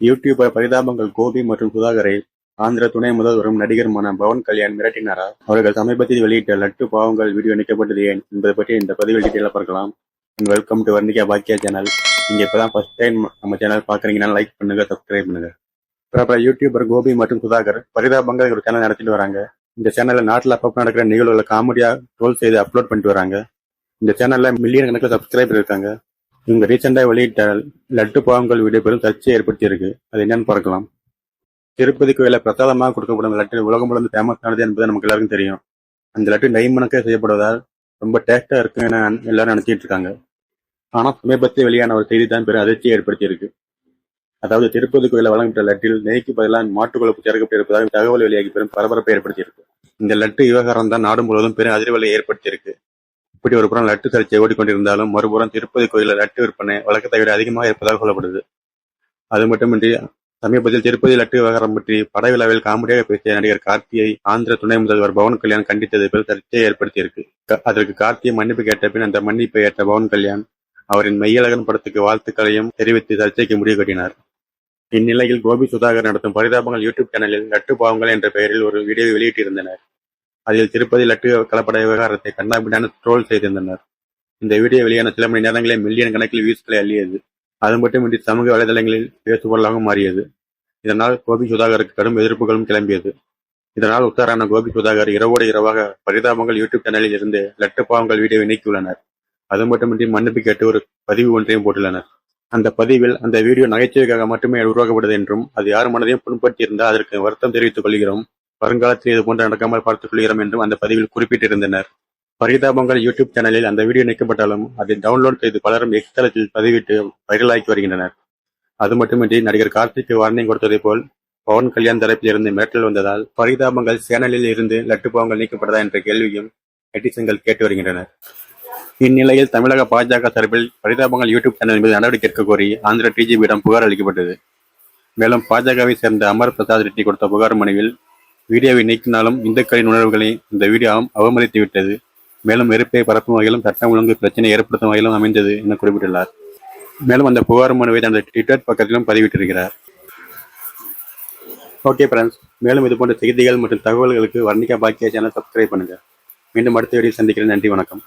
YouTuber பரிதாபங்கள் கோபி மற்றும் சுதாகரை ஆந்திர துணை முதல்வரும் நடிகருமான பவன் கல்யாண் மிரட்டினாரா? அவர்கள் சமீபத்தில் வெளியிட்ட லட்டு பாவங்கள் வீடியோ நீக்கப்பட்டது ஏன்? என்பதை பற்றி இந்த பதிவில் டீட்டெயிலாக பார்க்கலாம். வெல்கம் டு வர்ணிகா பாக்கியா சேனல் நீங்க இப்பதான் ஃபர்ஸ்ட் டைம் நம்ம சேனல் பாக்குறீங்கன்னா லைக் பண்ணுங்க சப்ஸ்கிரைப் பண்ணுங்க. பிரபல யூடியூபர் கோபி மற்றும் சுதாகர் பரிதாபங்கள் ஒரு சேனல் நடத்திட்டு வராங்க. இந்த சேனல்ல நாட்டில் அப்பப்போ நடக்கிற நிகழ்வுகளை காமெடியா ட்ரோல் செய்து அப்லோட் பண்ணிட்டு வராங்க. இந்த சேனல்ல மில்லியன் கணக்கில் சப்ஸ்கிரைபர் இருக்காங்க. இவங்க ரீசெண்டாக வெளியிட்ட லட்டு பாவங்கள் வீடியோ பெரும் சர்ச்சையை ஏற்படுத்தியிருக்கு. அது என்னன்னு பார்க்கலாம். திருப்பதி கோயில பிரசாதமாக கொடுக்கப்படும் லட்டு உலகம் முழுந்து ஃபேமஸ் ஆனது என்பது நமக்கு எல்லாருக்கும் தெரியும். அந்த லட்டு நைமணக்க செய்யப்படுவதால் ரொம்ப டேஸ்டா இருக்குன்னு எல்லாரும் நினைச்சிட்டு இருக்காங்க. ஆனா சமீபத்தில் வெளியான ஒரு செய்தி தான் பெரும் அதிர்ச்சியை ஏற்படுத்தியிருக்கு. அதாவது திருப்பதி கோயில வழங்கப்பட்ட லட்டில் நெய்க்கு பதிலாக மாட்டு கொழுப்பு சேர்க்கப்பட்டிருப்பதாக தகவல் வெளியாகி பெரும் பரபரப்பை ஏற்படுத்தியிருக்கு. இந்த லட்டு விவகாரம் தான் நாடு முழுவதும் பெரும் அதிர்வலை ஏற்படுத்தியிருக்கு. இப்படி ஒரு புறம் லட்டு சர்ச்சை ஓடிக்கொண்டிருந்தாலும் மறுபுறம் திருப்பதி கோயிலில் லட்டு விற்பனை வழக்கத்தை விட அதிகமாக இருப்பதாக சொல்லப்படுது அது மட்டுமின்றி சமீபத்தில் திருப்பதி லட்டு விவகாரம் பற்றி படவிழாவில் காமெடியாக பேசிய நடிகர் கார்த்தியை ஆந்திர துணை முதல்வர் பவன் கல்யாண் கண்டித்தது பெரும் சர்ச்சையை ஏற்படுத்தியிருக்கு. அதற்கு கார்த்தியை மன்னிப்பு கேட்ட பின் அந்த மன்னிப்பை ஏற்ற பவன் கல்யாண் அவரின் மெய்யழகன் படத்துக்கு வாழ்த்துக்களையும் தெரிவித்து சர்ச்சைக்கு முடிவு கட்டினார். இந்நிலையில் கோபி சுதாகர் நடத்தும் பரிதாபங்கள் யூடியூப் சேனலில் லட்டு பாவங்கள் என்ற பெயரில் ஒரு வீடியோ வெளியிட்டிருந்தனர். அதில் திருப்பதி லட்டு கலப்பட விவகாரத்தை கண்ணாபின்னான ட்ரோல் செய்திருந்தனர். இந்த வீடியோ வெளியான சில மணி நேரங்களில் மில்லியன் கணக்கில் வியூஸ்களை அள்ளியது. அது மட்டுமின்றி சமூக வலைதளங்களில் பேசுபொருளாகவும் மாறியது. இதனால் கோபி சுதாகருக்கு கடும் எதிர்ப்புகளும் கிளம்பியது. இதனால் உத்தாரான கோபி சுதாகர் இரவோடு இரவாக பரிதாபங்கள் யூடியூப் சேனலில் இருந்து லட்டு பாவங்கள் வீடியோவை நீக்கியுள்ளனர். அது மட்டுமின்றி மன்னிப்பு கேட்டு ஒரு பதிவு ஒன்றையும் போட்டுள்ளனர். அந்த பதிவில் அந்த வீடியோ நகைச்சுவைக்காக மட்டுமே உருவாக்கப்பட்டது என்றும் அது யார் மனதையும் புண்படுத்தியிருந்தால் அதற்கு வருத்தம் தெரிவித்துக் கொள்கிறோம். வருங்காலத்தில் இதுபோன்று நடக்காமல் பார்த்துக் கொள்கிறோம் என்றும் அந்த பதிவில் குறிப்பிட்டிருந்தனர். பரிதாபங்கள் யூடியூப் சேனலில் அந்த வீடியோ நீக்கப்பட்டாலும் அதை டவுன்லோட் செய்து பலரும் எக்ஸ் தளத்தில் பதிவிட்டு வைரலாக்கி வருகின்றனர். அது மட்டுமின்றி நடிகர் கார்த்திக்கு வார்னிங் கொடுத்ததை போல் பவன் கல்யாண் தரப்பில் இருந்து மிரட்டல் வந்ததால் பரிதாபங்கள் சேனலில் இருந்து லட்டு பாவங்கள் நீக்கப்பட்டதா என்ற கேள்வியும் நெட்டிசன்கள் கேட்டு வருகின்றனர். இந்நிலையில் தமிழக பாஜக சார்பில் பரிதாபங்கள் யூடியூப் சேனல் மீது நடவடிக்கை எடுக்க கோரி ஆந்திர டிஜிபியிடம் புகார் அளிக்கப்பட்டது. மேலும் பாஜகவை சேர்ந்த அமர் பிரசாத் ரெட்டி கொடுத்த புகார் மனுவில் வீடியோவை நீக்கினாலும் இந்துக்களின் உணர்வுகளை இந்த வீடியோ அவமதித்து விட்டது. மேலும் வெறுப்பை பரப்பும் வகையிலும் சட்டம் ஒழுங்கு பிரச்சனை ஏற்படுத்தும் வகையிலும் அமைந்தது என குறிப்பிட்டுள்ளார். மேலும் அந்த புகார் மனுவை தனது ட்விட்டர் பக்கத்திலும் பதிவிட்டிருக்கிறார். ஓகே ஃப்ரெண்ட்ஸ் மேலும் இது போன்ற செய்திகள் மற்றும் தகவல்களுக்கு வர்ணிகா பாக்கியா சேனல் சப்ஸ்கிரைப் பண்ணுங்கள் மீண்டும் அடுத்த வீடியோ சந்திக்கிறேன். நன்றி வணக்கம்.